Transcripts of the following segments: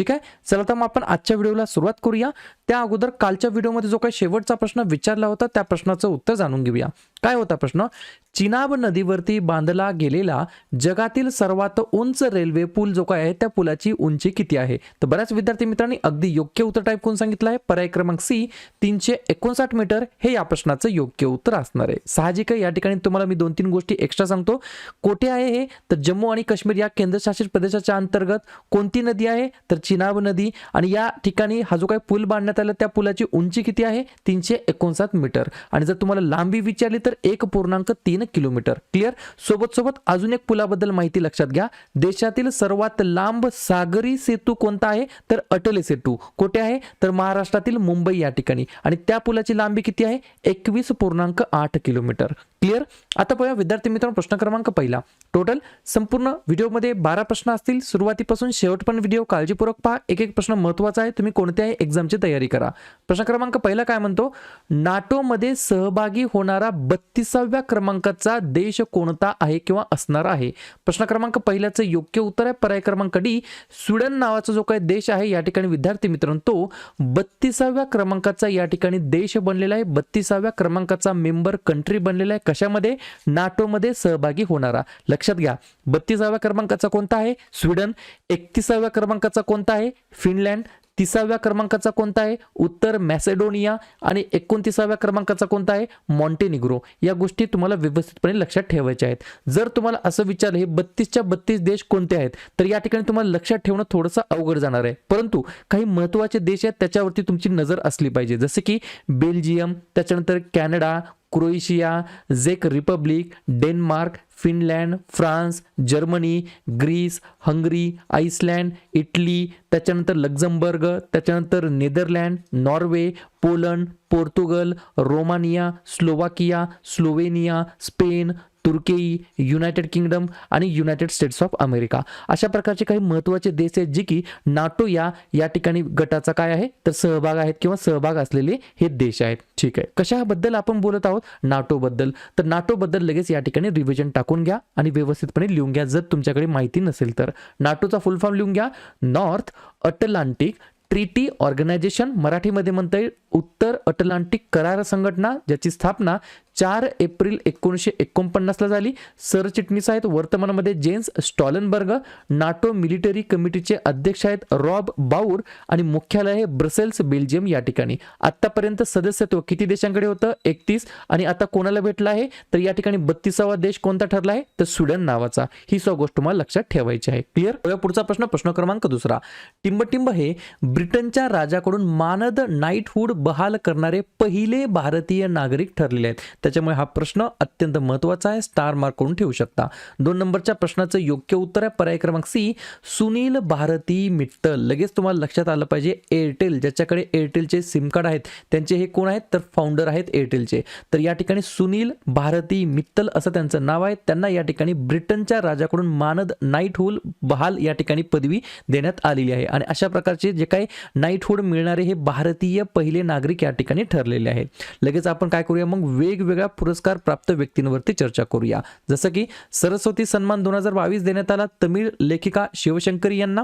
ठीक आहे? चला तर मग आपण आजच्या व्हिडिओला सुरुवात करूया. त्या अगोदर कालच्या व्हिडिओमध्ये जो काही शेवटचा प्रश्न विचारला होता त्या प्रश्नाचं उत्तर जाणून घेऊया. काय होता प्रश्न? चिनाब नदीवरती बांधला गेलेला जगातील सर्वात उंच रेल्वे पूल जो काय आहे त्या पुलाची उंची किती आहे? तर बऱ्याच विद्यार्थी मित्रांनी अगदी योग्य उत्तर टाईप करून सांगितलं आहे. पर्याय क्रमांक सी तीनशे एकोणसाठ मीटर हे या प्रश्नाचं योग्य उत्तर असणार आहे. साहजिक या ठिकाणी तुम्हाला मी दोन तीन गोष्टी एक्स्ट्रा सांगतो. कोठे आहे हे? तर जम्मू आणि काश्मीर या केंद्रशासित प्रदेशाच्या अंतर्गत कोणती नदी आहे? तर चिनाब नदी आणि या ठिकाणी हा जो काही पूल बांधण्यात आला त्या पुलाची उंची किती आहे? तीनशे एकोणसाठ मीटर. आणि जर तुम्हाला लांबी विचारली तर एक पूर्णांक तीन किलोमीटर. क्लिअर सोबत सोबत अजून एक पुलाबद्दल माहिती लक्षात घ्या. देशातील सर्वात लांब सागरी सेतू कोणता आहे? तर अटल सेतू. कुठे आहे? तर महाराष्ट्रातील मुंबई या ठिकाणी. आणि त्या पुलाची लांबी किती आहे? एकवीस पूर्णांक आठ किलोमीटर. क्लिअर आता पाहूया विद्यार्थी मित्रांनो प्रश्न क्रमांक पहिला. टोटल संपूर्ण व्हिडिओमध्ये बारा प्रश्न असतील. सुरुवातीपासून शेवट पण व्हिडिओ काळजीपूर्वक पहा एक एक प्रश्न महत्त्वाचा आहे तुम्ही कोणत्याही एक्झामची तयारी करा. प्रश्न क्रमांक पहिला काय म्हणतो? नाटोमध्ये सहभागी होणारा बत्तीसाव्या क्रमांकाचा देश कोणता आहे किंवा असणार आहे? प्रश्न क्रमांक पहिल्याचं योग्य उत्तर आहे. पर्याय क्रमांक डी स्वीडन नावाचा जो काही देश आहे या ठिकाणी विद्यार्थी मित्रांनो तो बत्तीसाव्या क्रमांकाचा या ठिकाणी देश बनलेला आहे. बत्तीसाव्या क्रमांकाचा मेंबर कंट्री बनलेला आहे. कशामध्ये? नाटोमध्ये सहभागी होणारा. लक्षात घ्या. बत्तीसाव्या क्रमांकाचा कोणता आहे? स्वीडन. एकतीसाव्या क्रमांकाचा कोणता कोणता आहे? फिनलँड. तिसाव्या क्रमांकाचा कोणता आहे? उत्तर मॅसेडोनिया. आणि एकोणतीसाव्या क्रमांकाचा कोणता आहे? मॉन्टेनिग्रो. या गोष्टी तुम्हाला व्यवस्थितपणे लक्षात ठेवायच्या आहेत. जर तुम्हाला असं विचारलं हे बत्तीसच्या बत्तीस देश कोणते आहेत? तर या ठिकाणी तुम्हाला लक्षात ठेवणं थोडंसं अवघड जाणार आहे. परंतु काही महत्त्वाचे देश आहेत त्याच्यावरती तुमची नजर असली पाहिजे. जसे की बेल्जियम त्याच्यानंतर कॅनडा क्रोएशिया झेक Republic Denmark Finland France Germany Greece Hungary Iceland Italy त्याच्यानंतर लक्झमबर्ग त्याच्यानंतर Netherland Norway Poland Portugal Romania Slovakia Slovenia Spain तुर्की युनायटेड किंगडम आणि युनायटेड स्टेट्स ऑफ अमेरिका अशा प्रकारचे काही महत्त्वाचे देश आहेत जे की नाटो या या ठिकाणी गटाचा काय आहे? तर सहभाग आहेत किंवा सहभाग असलेले हे देश आहेत. ठीक आहे. कशाबद्दल आपण बोलत आहोत? नाटोबद्दल. तर नाटोबद्दल लगेच या ठिकाणी रिव्हिजन टाकून घ्या आणि व्यवस्थितपणे लिहून घ्या. जर तुमच्याकडे माहिती नसेल तर. नाटोचा फुल फॉर्म लिहून घ्या. नॉर्थ अटलांटिक ट्रिटी ऑर्गनायझेशन मराठीमध्ये म्हणता येईल उत्तर अटलांटिक करार संघटना ज्याची स्थापना चार एप्रिल एकोणीसशे एकोणपन्नासला झाली. सरचिटणीस आहेत. वर्तमानामध्ये जेन्स स्टॉलनबर्ग नाटो मिलिटरी कमिटीचे अध्यक्ष आहेत रॉब बाऊर आणि मुख्यालय हे ब्रसेल्स बेल्जियम या ठिकाणी. आतापर्यंत सदस्यत्व किती देशांकडे होतं? एकतीस. आणि आता कोणाला भेटलं आहे? तर या ठिकाणी बत्तीसावा देश कोणता ठरला आहे? तर स्वीडन नावाचा. ही सो गोष्ट तुम्हाला लक्षात ठेवायची आहे. क्लिअर पुढचा प्रश्न प्रश्न क्रमांक दुसरा. टिंबटिंब हे ब्रिटनच्या राजाकडून मानद नाईटहूड बहाल करणारे पहिले भारतीय नागरिक ठरलेले आहेत. त्याच्यामुळे हा प्रश्न अत्यंत महत्त्वाचा आहे. स्टार मार्क करून ठेवू शकता. दोन नंबरच्या प्रश्नाचं योग्य उत्तर आहे. पर्याय क्रमांक सी सुनील भारती मित्तल. लगेच तुम्हाला लक्षात आलं पाहिजे एअरटेल ज्याच्याकडे एअरटेलचे सिम कार्ड आहेत त्यांचे हे कोण आहेत? तर फाउंडर आहेत एअरटेलचे तर या ठिकाणी सुनील भारती मित्तल असं त्यांचं नाव आहे. त्यांना या ठिकाणी ब्रिटनच्या राजाकडून मानद नाईटहूल बहाल या ठिकाणी पदवी देण्यात आलेली आहे. आणि अशा प्रकारचे जे काही नाईटहूड मिळणारे हे भारतीय पहिले नागरिक या ठिकाणी ठरलेले आहेत. लगेच आपण काय करूया? मग वेगवेगळ्या वेगवेगळ्या पुरस्कार प्राप्त व्यक्तींवरती चर्चा करूया. जसं की सरस्वती सन्मान दोन हजार बावीस देण्यात आला तमिळ लेखिका शिवशंकरी यांना.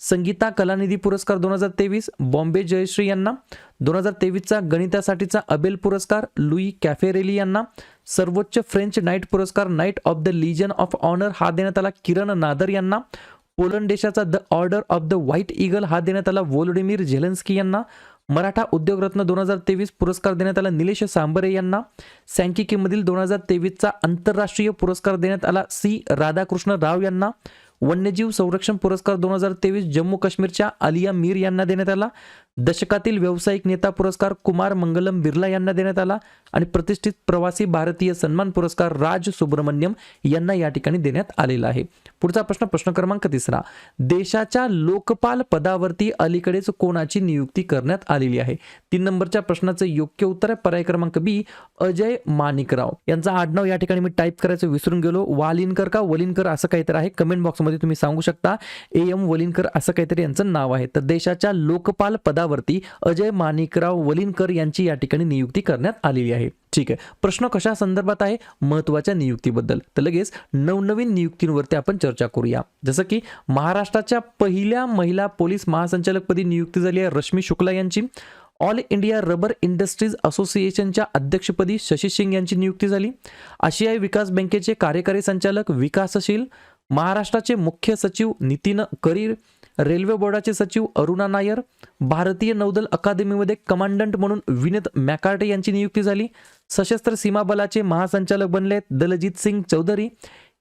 संगीता कलानिधी पुरस्कार दोन हजार तेवीस बॉम्बे जयश्री यांना. दोन हजार तेवीसचा गणितासाठीचा अबेल पुरस्कार लुई कॅफेरेली यांना. सर्वोच्च फ्रेंच नाईट पुरस्कार Knight of the Legion of Honour हा देण्यात आला किरण नादर यांना. पोलंड देशाचा the Order of the White Eagle हा देण्यात आला वोलोडिमीर झेलेन्स्की यांना. मराठा उद्योगरत्न दोन हजार तेवीस पुरस्कार देण्यात आला. निलेश सांबरे यांना सँकिकीमधील दोन हजार तेवीसचा आंतरराष्ट्रीय पुरस्कार देण्यात आला. सी. राधाकृष्ण राव यांना वन्यजीव संरक्षण पुरस्कार दोन हजार तेवीस जम्मू काश्मीरच्या आलिया मीर यांना देण्यात आला. दशकातील व्यावसायिक नेता पुरस्कार कुमार मंगलम बिर्ला यांना देण्यात आला आणि प्रतिष्ठित प्रवासी भारतीय सन्मान पुरस्कार राज सुब्रमण्यम यांना या ठिकाणी देण्यात आलेला आहे. पुढचा प्रश्न प्रश्न क्रमांक तिसरा. देशाच्या लोकपाल पदावरती अलीकडेच कोणाची नियुक्ती करण्यात आलेली आहे? तीन नंबरच्या प्रश्नाचं योग्य उत्तर आहे. पर्याय क्रमांक बी अजय माणिकराव. यांचा आडनाव या ठिकाणी मी टाईप करायचं विसरून गेलो. वालिनकर का वलिनकर असं काहीतरी आहे. कमेंट बॉक्समध्ये तुम्ही सांगू शकता. ए एम वलिनकर असं काहीतरी यांचं नाव आहे. तर देशाच्या लोकपाल पदावरती अजय माणिकराव वलिनकर यांची या ठिकाणी नियुक्ती करण्यात आलेली आहे. ठीक आहे. प्रश्न कशा संदर्भात आहे? महत्त्वाच्या नियुक्तीबद्दल. तर लगेच नवनवीन नियुक्तींवरती आपण चर्चा करूया. जसं की महाराष्ट्राच्या पहिल्या महिला पोलीस महासंचालकपदी नियुक्ती झाली आहे रश्मी शुक्ला यांची. ऑल इंडिया रबर इंडस्ट्रीज असोसिएशनच्या अध्यक्षपदी शशी सिंग यांची नियुक्ती झाली. आशियाई विकास बँकेचे कार्यकारी संचालक विकासशील. महाराष्ट्राचे मुख्य सचिव नितीन करीर. रेल्वे बोर्डाचे सचिव अरुणा नायर भारतीय नौदल अकादमीमध्ये कमांडंट म्हणून विनीत मॅकार्टे यांची नियुक्ती झाली. सशस्त्र सीमा बलाचे महासंचालक बनले दलजीत सिंग चौधरी.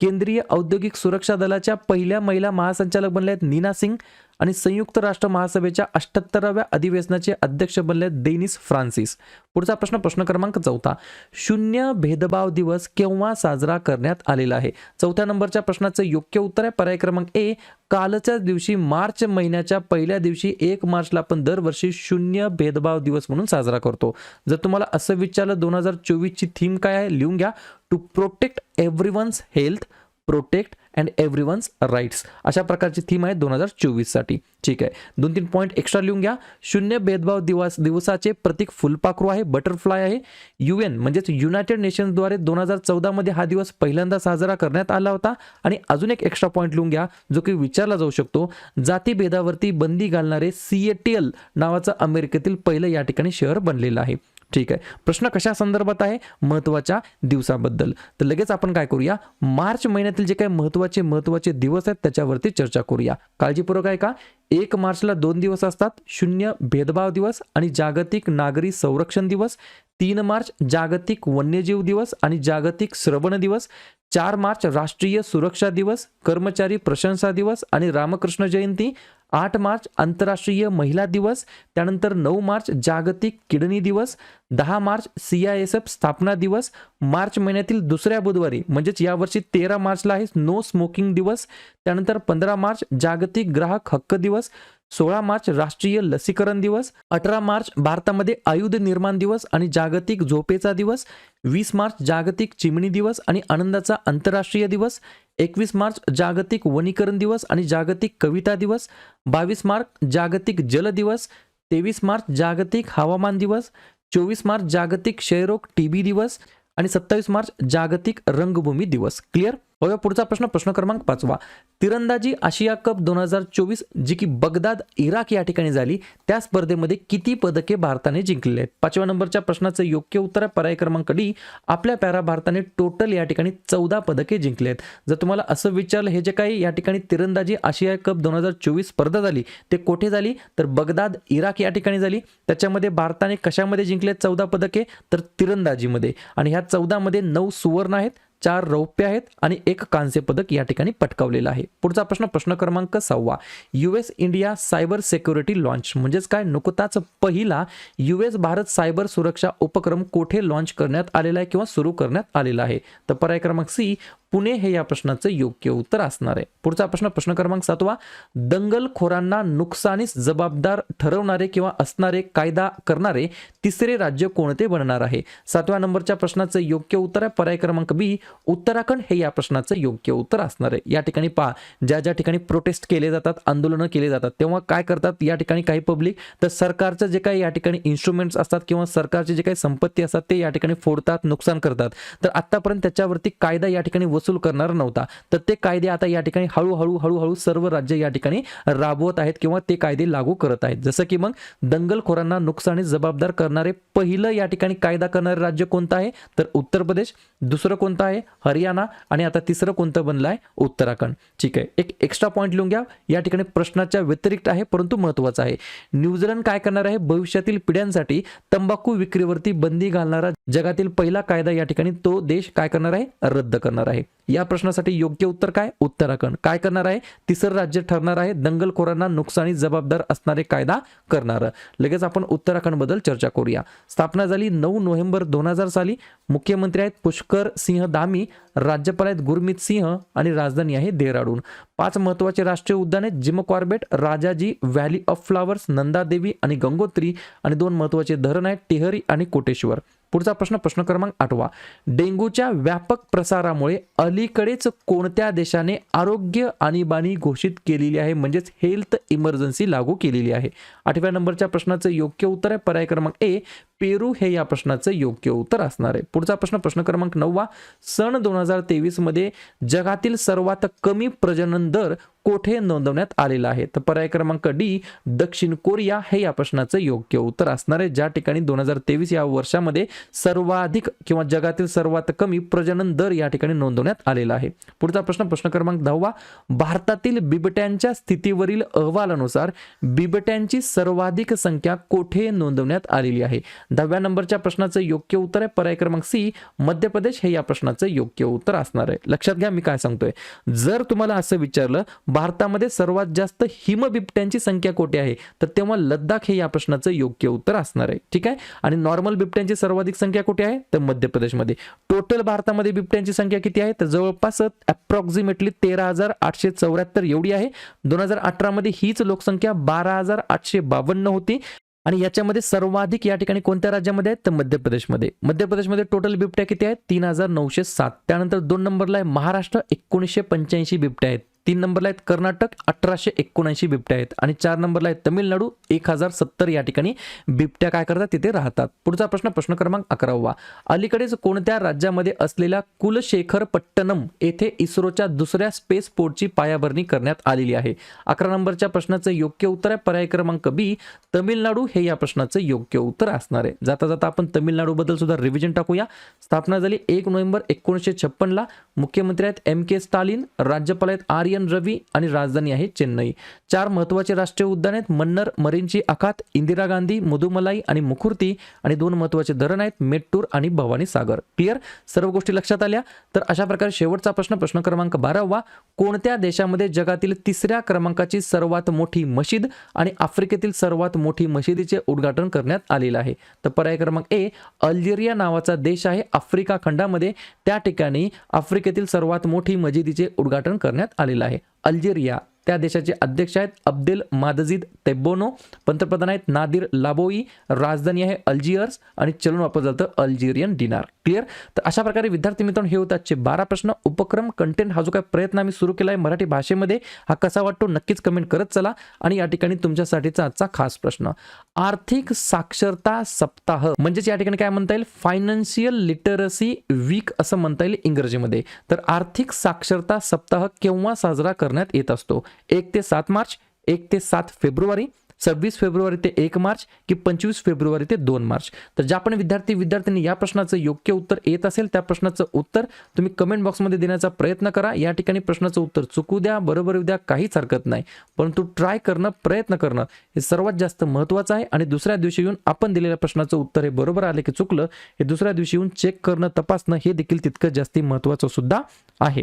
केंद्रीय औद्योगिक सुरक्षा दलाच्या पहिल्या महिला महासंचालक बनल्या आहेत नीना सिंग. आणि संयुक्त राष्ट्र महासभेच्या अठ्ठ्याहत्तराव्या अधिवेशनाचे अध्यक्ष बनले डेनिस फ्रान्सिस. पुढचा प्रश्न प्रश्न क्रमांक चौथा. शून्य भेदभाव दिवस केव्हा साजरा करण्यात आलेला आहे? चौथ्या नंबरच्या प्रश्नाचं योग्य उत्तर आहे. पर्याय क्रमांक ए कालच्याच दिवशी मार्च महिन्याच्या पहिल्या दिवशी एक मार्चला आपण दरवर्षी शून्य भेदभाव दिवस म्हणून साजरा करतो. जर तुम्हाला असं विचारलं दोन हजार चोवीसची थीम काय आहे लिहून घ्या. To protect everyone's health protect and everyone's rights अशा प्रकारची थीम आहे दोन हजार चोवीससाठी. ठीक आहे. दोन तीन पॉईंट एक्स्ट्रा लिहून घ्या. शून्य भेदभाव दिवस दिवसाचे प्रतीक फुलपाखरू आहे बटरफ्लाय आहे. यू एन म्हणजेच युनायटेड नेशन्सद्वारे दोन हजार चौदामध्ये हा दिवस पहिल्यांदा साजरा करण्यात आला होता. आणि अजून एक एक्स्ट्रा पॉईंट लिहून घ्या जो की विचारला जाऊ शकतो. जातीभेदावरती बंदी घालणारे सी ए टी एल नावाचं अमेरिकेतील पहिलं या ठिकाणी शहर बनलेलं आहे. ठीक आहे. प्रश्न कशा संदर्भात आहे? महत्त्वाच्या दिवसाबद्दल. तर लगेच आपण काय करूया? मार्च महिन्यातील जे काही महत्त्वाचे महत्त्वाचे दिवस आहेत त्याच्यावरती चर्चा करूया. काळजीपूर्वक आहे का एक मार्चला दोन दिवस असतात. शून्य भेदभाव दिवस आणि जागतिक नागरी संरक्षण दिवस. तीन मार्च जागतिक वन्यजीव दिवस आणि जागतिक श्रवण दिवस. चार मार्च राष्ट्रीय सुरक्षा दिवस कर्मचारी प्रशंसा दिवस आणि रामकृष्ण जयंती. आठ मार्च आंतरराष्ट्रीय महिला दिवस त्यानंतर नऊ मार्च जागतिक किडनी दिवस दहा March C I S F स्थापना दिवस मार्च महिन्यातील दुसऱ्या बुधवारी म्हणजेच यावर्षी तेरा मार्चला आहे नो स्मोकिंग दिवस त्यानंतर पंधरा मार्च जागतिक ग्राहक हक्क दिवस सोळा मार्च राष्ट्रीय लसीकरण दिवस अठरा मार्च भारतामध्ये आयुध निर्माण दिवस आणि जागतिक झोपेचा दिवस वीस मार्च जागतिक चिमणी दिवस आणि आनंदाचा आंतरराष्ट्रीय दिवस एकवीस मार्च जागतिक वनीकरण दिवस आणि जागतिक कविता दिवस बावीस मार्च जागतिक जल दिवस तेवीस मार्च जागतिक हवामान दिवस चोवीस मार्च जागतिक क्षयरोग टीबी दिवस आणि सत्तावीस मार्च जागतिक रंगभूमी दिवस. क्लिअर? बघा पुढचा प्रश्न प्रश्न क्रमांक पाचवा. तिरंदाजी आशिया कप दोन हजार चोवीस जी की बगदाद इराक या ठिकाणी झाली त्या स्पर्धेमध्ये किती पदके भारताने जिंकलेली आहेत? पाचव्या नंबरच्या प्रश्नाचं योग्य उत्तर आहे पर्याय क्रमांक डी. आपल्या पॅरा भारताने टोटल या ठिकाणी चौदा पदके जिंकले आहेत जर तुम्हाला असं विचारलं हे जे काही या ठिकाणी तिरंदाजी आशिया कप दोन हजार चोवीस स्पर्धा झाली ते कोठे झाली? तर बगदाद इराक या ठिकाणी झाली. त्याच्यामध्ये भारताने कशामध्ये जिंकले चौदा पदके? तर तिरंदाजीमध्ये. आणि ह्या चौदामध्ये नऊ सुवर्ण आहेत. चार रौप्य आहेत आणि एक कांस्य पदक या ठिकाणी पटकावलेलं आहे. पुढचा प्रश्न प्रश्न क्रमांक सहावा. US India cyber security launch म्हणजेच काय? नुकताच पहिला युएस भारत सायबर सुरक्षा उपक्रम कोठे लॉन्च करण्यात आलेला आहे किंवा सुरू करण्यात आलेला आहे? तर पर्याय क्रमांक सी पुणे हे या प्रश्नाचं योग्य उत्तर असणार आहे. पुढचा प्रश्न प्रश्न क्रमांक सातवा. दंगलखोरांना नुकसानीस जबाबदार ठरवणारे किंवा असणारे कायदा करणारे तिसरे राज्य कोणते बनणार आहे? सातव्या नंबरच्या प्रश्नाचं योग्य उत्तर आहे. पर्याय क्रमांक बी उत्तराखंड हे या प्रश्नाचं योग्य उत्तर असणार आहे. या ठिकाणी पहा ज्या ज्या ठिकाणी प्रोटेस्ट केले जातात आंदोलनं केले जातात तेव्हा काय करतात? या ठिकाणी काही पब्लिक तर सरकारचं जे काही या ठिकाणी इन्स्ट्रुमेंट्स असतात किंवा सरकारचे जे काही संपत्ती असतात ते या ठिकाणी फोडतात नुकसान करतात. तर आतापर्यंत त्याच्यावरती कायदा या ठिकाणी वसूल करणार नव्हता. तर ते कायदे आता या ठिकाणी हळूहळू हळूहळू सर्व राज्य या ठिकाणी राबवत आहेत किंवा ते कायदे लागू करत आहेत. जसं की मग दंगलखोरांना नुकसानीस जबाबदार करणारे पहिलं या ठिकाणी कायदा करणारे राज्य कोणतं आहे? तर उत्तर प्रदेश दुसरं कोणतं आहे? हरियाणा आणि आता तिसरं कोणतं बनलं आहे उत्तराखंड. ठीक आहे. एक एक्स्ट्रा पॉईंट लिहून घ्या. या ठिकाणी प्रश्नाच्या व्यतिरिक्त आहे परंतु महत्वाचं आहे. न्यूझीलंड काय करणार आहे? भविष्यातील पिढ्यांसाठी तंबाखू विक्रीवरती बंदी घालणारा जगातील पहिला कायदा या ठिकाणी तो देश काय करणार आहे? रद्द करणार आहे. या प्रश्नासाठी योग्य उत्तर काय? उत्तराखंड. काय करणार आहे? तिसरं राज्य ठरणार आहे. दंगलखोरांना नुकसानी जबाबदार असणारे कायदा करणार. लगेच आपण उत्तराखंडबद्दल चर्चा करूया. स्थापना झाली नऊ नोव्हेंबर दोन हजार साली. मुख्यमंत्री आहेत पुष्कर सिंह दामी राज्यपाल आहेत गुरमीत सिंह आणि राजधानी आहे देहराडून. पाच महत्त्वाचे राष्ट्रीय उद्यान आहेत. Jim Corbett Rajaji Valley of Flowers Nanda Devi आणि गंगोत्री आणि दोन महत्त्वाचे धरण आहेत टेहरी आणि कोटेश्वर. पुढचा प्रश्न प्रश्न क्रमांक आठवा. डेंग्यूच्या व्यापक प्रसारामुळे अलीकडेच कोणत्या देशाने आरोग्य आणीबाणी घोषित केलेली आहे? म्हणजेच हेल्थ इमर्जन्सी लागू केलेली आहे. आठव्या नंबरच्या प्रश्नाचं योग्य उत्तर आहे. पर्याय क्रमांक ए पेरू हे या प्रश्नाचं योग्य उत्तर असणार आहे. पुढचा प्रश्न प्रश्न क्रमांक नववा. सन दोन हजार तेवीसमध्ये जगातील सर्वात कमी प्रजनन दर कोठे नोंदवण्यात आलेला आहे? तर पर्याय क्रमांक डी दक्षिण कोरिया हे या प्रश्नाचं योग्य उत्तर असणार आहे. ज्या ठिकाणी दोन हजार तेवीस या वर्षामध्ये सर्वाधिक किंवा जगातील सर्वात कमी प्रजनन दर या ठिकाणी नोंदवण्यात आलेला आहे. पुढचा प्रश्न प्रश्न क्रमांक दहावा. भारतातील बिबट्यांच्या स्थितीवरील अहवालानुसार बिबट्यांची सर्वाधिक संख्या कोठे नोंदवण्यात आलेली आहे? दहाव्या नंबरच्या प्रश्नाचं योग्य उत्तर आहे. पर्याय क्रमांक सी मध्य प्रदेश हे या प्रश्नाचं योग्य उत्तर असणार आहे. लक्षात घ्या मी काय सांगतोय. जर तुम्हाला असं विचारलं भारतामध्ये सर्वात जास्त हिमबिबट्यांची संख्या कोठे आहे? तर तेव्हा लद्दाख हे या प्रश्नाचं योग्य उत्तर असणार आहे. ठीक आहे? आणि नॉर्मल बिबट्यांची सर्वाधिक संख्या कुठे आहे? तर मध्य प्रदेशमध्ये टोटल भारतामध्ये बिबट्यांची संख्या किती आहे? तर जवळपास अप्रॉक्सिमेटली तेरा हजार आठशे चौऱ्याहत्तर एवढी आहे. दोन हजार अठरामध्ये हीच लोकसंख्या बारा हजार आठशे बावन्न होती. आणि याच्यामध्ये सर्वाधिक या ठिकाणी कोणत्या राज्यामध्ये आहेत? तर मध्य प्रदेशमध्ये मध्य प्रदेशमध्ये टोटल बिबट्या किती आहेत? तीन हजार नऊशे सात त्यानंतर दोन नंबरला आहे महाराष्ट्र. एकोणीसशे पंच्याऐंशी बिबट्या आहेत. तीन नंबरला आहेत कर्नाटक अठराशे एकोणऐंशी बिबट्या आहेत. आणि चार नंबरला आहेत तमिळनाडू एक हजार सत्तर या ठिकाणी बिबट्या काय करतात? तिथे राहतात. पुढचा प्रश्न प्रश्न क्रमांक अकरावा. अलीकडेच कोणत्या राज्यामध्ये असलेल्या कुलशेखरपट्टणम येथे इस्रोच्या दुसऱ्या स्पेस पोर्टची पायाभरणी करण्यात आलेली आहे? अकरा नंबरच्या प्रश्नाचं योग्य उत्तर आहे. पर्याय क्रमांक बी तमिळनाडू. हे या प्रश्नाचं योग्य उत्तर असणार आहे. जाता जाता आपण तमिळनाडूबद्दल सुद्धा रिव्हिजन टाकूया. स्थापना झाली एक नोव्हेंबर एकोणीसशे छप्पनला. मुख्यमंत्री आहेत एम के स्टालिन राज्यपाल आहेत आर्य एन रवी आणि राजधानी आहे चेन्नई. चार महत्त्वाचे राष्ट्रीय उद्यान आहेत. मन्नर मरीनची आखात इंदिरा गांधी मुदुमलाई आणि मुखुर्ती आणि दोन महत्त्वाचे धरण आहेत मेट्टूर आणि भवानी सागर. क्लिअर सर्व गोष्टी लक्षात आल्या? तर अशा प्रकारे शेवटचा प्रश्न प्रश्न क्रमांक बारावा. कोणत्या देशामध्ये जगातील तिसऱ्या क्रमांकाची सर्वात मोठी मशीद आणि आफ्रिकेतील सर्वात मोठी मशिदीचे उद्घाटन करण्यात आलेलं आहे? तर पर्याय क्रमांक ए अल्जेरिया नावाचा देश आहे. आफ्रिका खंडामध्ये त्या ठिकाणी आफ्रिकेतील सर्वात मोठी मशिदीचे उद्घाटन करण्यात आलेलं आहे. अल्जेरिया त्या देशाचे अध्यक्ष आहेत अब्देल मादजिद तेब्बोनो पंतप्रधान आहेत नादिर लाबोई राजधानी आहे अल्जियर्स आणि चलन वापरलं जातं अल्जेरियन डिनार. क्लिअर तर अशा प्रकारे विद्यार्थी मित्रांनो हे होते आजचे बारा प्रश्न. उपक्रम कंटेंट हा जो काय प्रयत्न आम्ही सुरू केला आहे मराठी भाषेमध्ये हा कसा वाटतो नक्कीच कमेंट करत चला आणि या ठिकाणी तुमच्यासाठीचा आजचा खास प्रश्न. आर्थिक साक्षरता सप्ताह म्हणजेच या ठिकाणी काय म्हणता येईल? फायनान्शियल लिटरसी वीक असं म्हणता येईल इंग्रजीमध्ये. तर आर्थिक साक्षरता सप्ताह केव्हा साजरा करण्यात येत असतो? एक ते सात मार्च एक ते सात फेब्रुवारी सव्वीस फेब्रुवारी ते एक मार्च की पंचवीस फेब्रुवारी ते दोन मार्च. तर ज्या पण विद्यार्थी विद्यार्थ्यांनी या प्रश्नाचं योग्य उत्तर येत असेल त्या प्रश्नाचं उत्तर तुम्ही कमेंट बॉक्समध्ये देण्याचा प्रयत्न करा. या ठिकाणी प्रश्नाचं उत्तर चुकू द्या बरोबर येऊ द्या काहीच हरकत नाही. परंतु ट्राय करणं प्रयत्न करणं हे सर्वात जास्त महत्त्वाचं आहे. आणि दुसऱ्या दिवशी येऊन आपण दिलेल्या प्रश्नाचं उत्तर हे बरोबर आले की चुकलं हे दुसऱ्या दिवशी येऊन चेक करणं तपासणं हे देखील तितकं जास्ती महत्त्वाचं सुद्धा आहे.